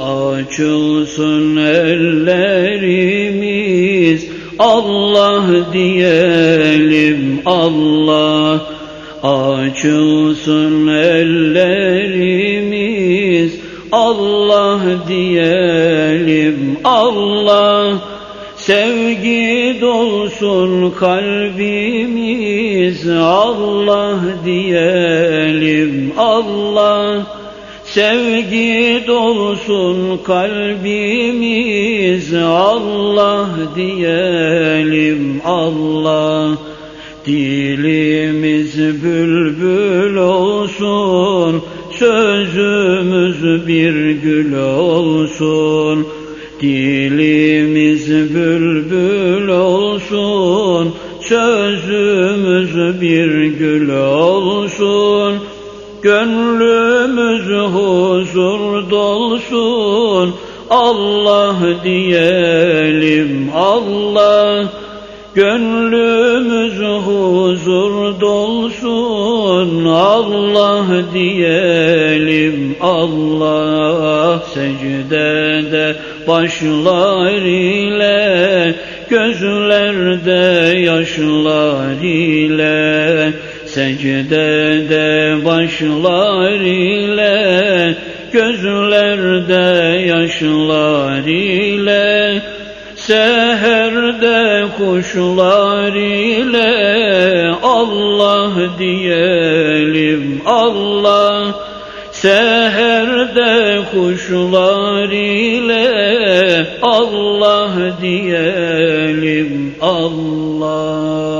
Açılsın ellerimiz Allah diyelim Allah. Açılsın ellerimiz Allah diyelim Allah. Sevgi dolsun kalbimiz Allah diyelim Allah Sevgi dolsun kalbimiz Allah diyelim Allah. Dilimiz bülbül olsun Sözümüz bir gül olsun. Dilimiz bülbül olsun Sözümüz bir gül olsun Gönlümüz huzur dolsun. Allah diyelim Allah. Gönlümüz huzur dolsun. Allah diyelim Allah. Secdede başlar ile gözlerde yaşlar ile secdede başlar ile gözlerde yaşlar ile Seherde kuşlar ile Allah diyelim Allah Seherde kuşlar ile Allah diyelim Allah